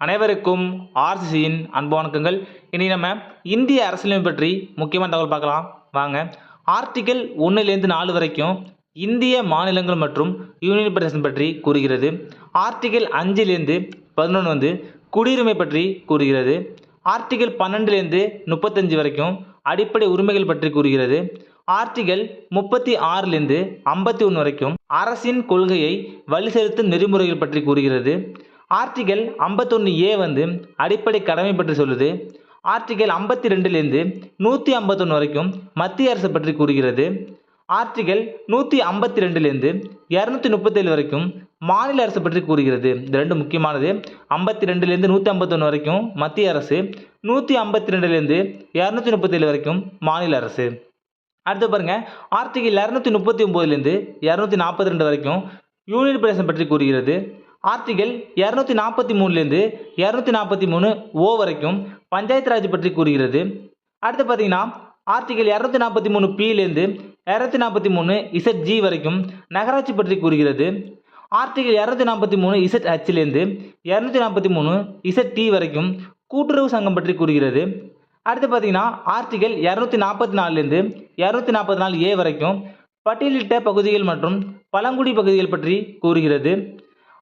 அனைவருக்கும் ஆர்சிசியின் அன்பு வணக்கங்கள். இனி நம்ம இந்திய அரசியலமைப்பு பற்றி முக்கியமான தகவல் பார்க்கலாம். வாங்க. ஆர்டிகல் ஒன்றுலேருந்து நாலு வரைக்கும் இந்திய மாநிலங்கள் மற்றும் யூனியன் பிரதேசம் பற்றி கூறுகிறது. ஆர்டிகல் அஞ்சுலேருந்து பதினொன்று வந்து குடியுரிமை பற்றி கூறுகிறது. ஆர்டிகல் பன்னெண்டுலேருந்து முப்பத்தஞ்சு வரைக்கும் அடிப்படை உரிமைகள் பற்றி கூறுகிறது. ஆர்டிகல் முப்பத்தி ஆறுலேருந்து ஐம்பத்தி ஒன்று வரைக்கும் அரசின் கொள்கையை வலி செலுத்தும் நெறிமுறைகள் பற்றி கூறுகிறது. ஆர்டிகல் ஐம்பத்தொன்று ஏ வந்து அடிப்படை கடமை பற்றி சொல்லுது. ஆர்டிகல் ஐம்பத்தி ரெண்டுலேருந்து நூற்றி ஐம்பத்தொன்று வரைக்கும் மத்திய அரசு பற்றி கூறுகிறது. ஆர்டிகல் நூற்றி ஐம்பத்தி ரெண்டுலேருந்து இரநூத்தி முப்பத்தேழு வரைக்கும் மாநில அரசு பற்றி கூறுகிறது. இந்த ரெண்டு முக்கியமானது ஐம்பத்தி ரெண்டுலேருந்து நூற்றி ஐம்பத்தொன்று வரைக்கும் மத்திய அரசு நூற்றி ஐம்பத்தி ரெண்டுலேருந்து இரநூத்தி முப்பத்தேழு வரைக்கும் மாநில அரசு. அடுத்து பாருங்கள் ஆர்டிகல் இரநூத்தி முப்பத்தி ஒம்போதுலேருந்து இரநூத்தி நாற்பத்தி ரெண்டு வரைக்கும் யூனியன் பிரதேசம் பற்றி கூறுகிறது. ஆர்டிகல் இரநூத்தி நாற்பத்தி மூணுலேருந்து இரநூத்தி நாற்பத்தி மூணு ஓ வரைக்கும் பஞ்சாயத்து ராஜ் பற்றி கூறுகிறது. அடுத்து பார்த்தீங்கன்னா ஆர்டிகல் இரநூத்தி நாற்பத்தி மூணு பிலேருந்து இரநூத்தி நாற்பத்தி மூணு இசட் ஜி வரைக்கும் நகராட்சி பற்றி கூறுகிறது. ஆர்டிகல் இரநூத்தி நாற்பத்தி மூணு இசட் ஹச்லேருந்து இரநூத்தி நாற்பத்தி மூணு இசட் டி வரைக்கும் கூட்டுறவு சங்கம் பற்றி கூறுகிறது. அடுத்து பார்த்தீங்கன்னா ஆர்டிகல் இரநூத்தி நாற்பத்தி நாலுலேருந்து இரநூத்தி நாற்பத்தி நாலு ஏ வரைக்கும் பட்டியலிட்ட பகுதிகள் மற்றும் பழங்குடி பகுதிகள் பற்றி கூறுகிறது.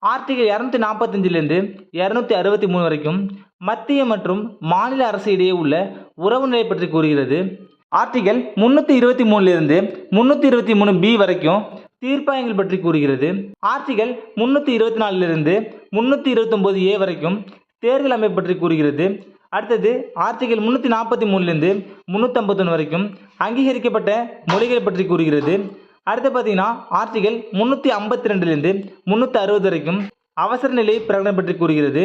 ஆர்டிகல் இரநூத்தி நாற்பத்தஞ்சிலேருந்து இரநூத்தி அறுபத்தி மூணு வரைக்கும் மத்திய மற்றும் மாநில அரசு இடையே உள்ள உறவு நிலை பற்றி கூறுகிறது. ஆர்டிகல் முன்னூற்றி இருபத்தி மூணுலேருந்து முந்நூற்றி இருபத்தி மூணு பி வரைக்கும் தீர்ப்பாயங்கள் பற்றி கூறுகிறது. ஆர்டிகல் முன்னூற்றி இருபத்தி நாலுலேருந்து முந்நூற்றி இருபத்தொம்போது ஏ வரைக்கும் தேர்தல் அமைப்பு பற்றி கூறுகிறது. அடுத்தது ஆர்டிகல் முந்நூற்றி நாற்பத்தி மூணுலேருந்து முந்நூற்றம்பத்தொன்று வரைக்கும் அங்கீகரிக்கப்பட்ட மொழிகள் பற்றி கூறுகிறது. அடுத்து பார்த்தீங்கன்னா ஆர்டிகல் முந்நூற்றி ஐம்பத்தி ரெண்டுலேருந்து முந்நூற்றி அறுபது வரைக்கும் அவசர நிலை பிரகடனம் பற்றி கூறுகிறது.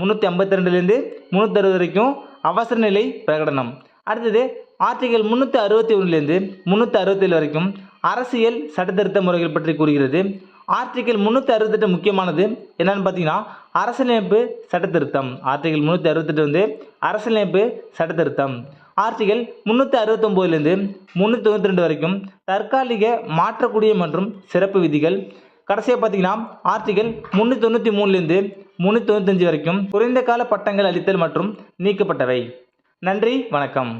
முந்நூற்றி ஐம்பத்தி ரெண்டுலேருந்து முந்நூற்றி அறுபது வரைக்கும் அவசர நிலை பிரகடனம். அடுத்தது ஆர்டிகல் முந்நூற்றி அறுபத்தி ஒன்றுலேருந்து முந்நூற்றி அறுபத்தேழு வரைக்கும் அரசியல் சட்டத்திருத்த முறைகள் பற்றி கூறுகிறது. ஆர்டிகல் முந்நூற்றி அறுபத்தெட்டு முக்கியமானது என்னென்னு பார்த்தீங்கன்னா அரசியலமைப்பு சட்டத்திருத்தம். ஆர்டிகல் முந்நூற்றி அறுபத்தெட்டு வந்து அரசியலமைப்பு சட்டத்திருத்தம். ஆர்டிகல் முந்நூற்றி அறுபத்தொம்போதுலேருந்து முந்நூற்றி தொண்ணூற்றி ரெண்டு வரைக்கும் தற்காலிக மாற்றக்கூடிய மற்றும் சிறப்பு விதிகள். கடைசியாக பார்த்தீங்கன்னா ஆர்டிகல் முந்நூற்றி தொண்ணூற்றி மூணுலேருந்து முந்நூற்றி தொண்ணூத்தஞ்சு வரைக்கும் குறைந்த கால பட்டங்கள் அளித்தல் மற்றும் நீக்கப்பட்டவை. நன்றி வணக்கம்.